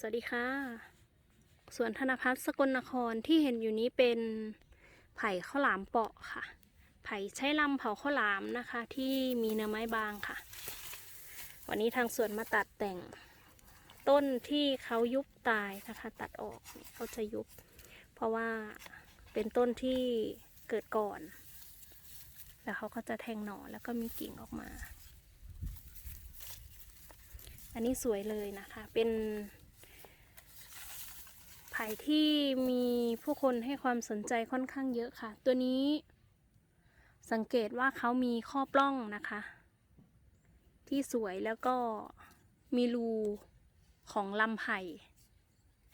สวัสดีค่ะ สวนธนพัฒน์สกลนครที่เห็นอยู่นี้เป็นไผ่ข้าวหลามเปาะค่ะ ไผ่ใช้ลำเผาข้าวหลามนะคะ ที่มีเนื้อไม้บางค่ะ วันนี้ทางสวนมาตัดแต่งต้นที่เขายุบตายนะคะ ตัดออกเขาจะยุบ เพราะว่าเป็นต้นที่เกิดก่อน แล้วเขาก็จะแทงหน่อแล้วก็มีกิ่งออกมา อันนี้สวยเลยนะคะ เป็น ไผ่ที่มีผู้คนให้ความสนใจค่อนข้างเยอะค่ะ ตัวนี้สังเกตว่าเขามีข้อปล้องนะคะ ที่สวยแล้วก็มีรูของลำไผ่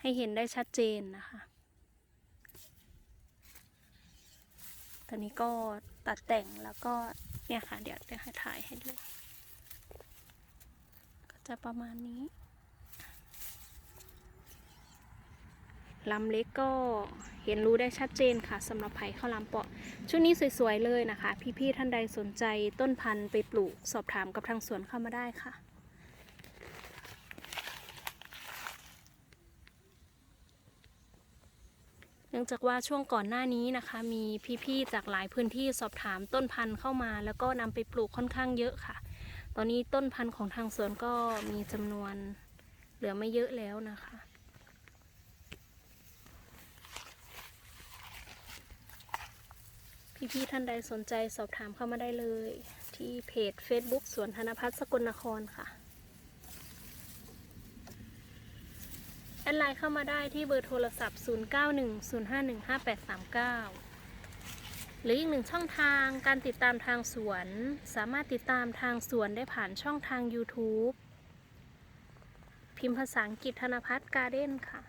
ให้เห็นได้ชัดเจนนะคะตอนนี้ก็ตัดแต่งแล้วก็เนี่ยค่ะ เดี๋ยวจะถ่ายให้ดูก็จะประมาณนี้ ลำเล็กก็เห็นรู้ได้ชัดเจนค่ะสำหรับไผ่ข้าวลามเปาะชุดนี้สวยๆเลยนะคะ พี่ๆท่านใดสนใจต้นพันธุ์ไปปลูกสอบถามกับทางสวนเข้ามาได้ค่ะเนื่องจากว่าช่วงก่อนหน้านี้นะคะ มีพี่ๆจากหลายพื้นที่สอบถามต้นพันธุ์เข้ามา แล้วก็นำไปปลูกค่อนข้างเยอะค่ะ ตอนนี้ต้นพันธุ์ของทางสวนก็มีจำนวนเหลือไม่เยอะแล้วนะคะ พี่ๆท่านใดสนใจสอบถามเข้ามาได้เลย ที่เพจ Facebook สวนธนพัฒน์สกลนครค่ะ แอดไลน์เข้ามาได้ที่เบอร์โทรศัพท์ 0910515839 หรืออีกหนึ่งช่องทางการติดตามทางสวน สามารถติดตามทางสวนได้ผ่านช่องทาง YouTube พิมพ์ภาษาอังกฤษธนพัฒน์การ์เด้นค่ะ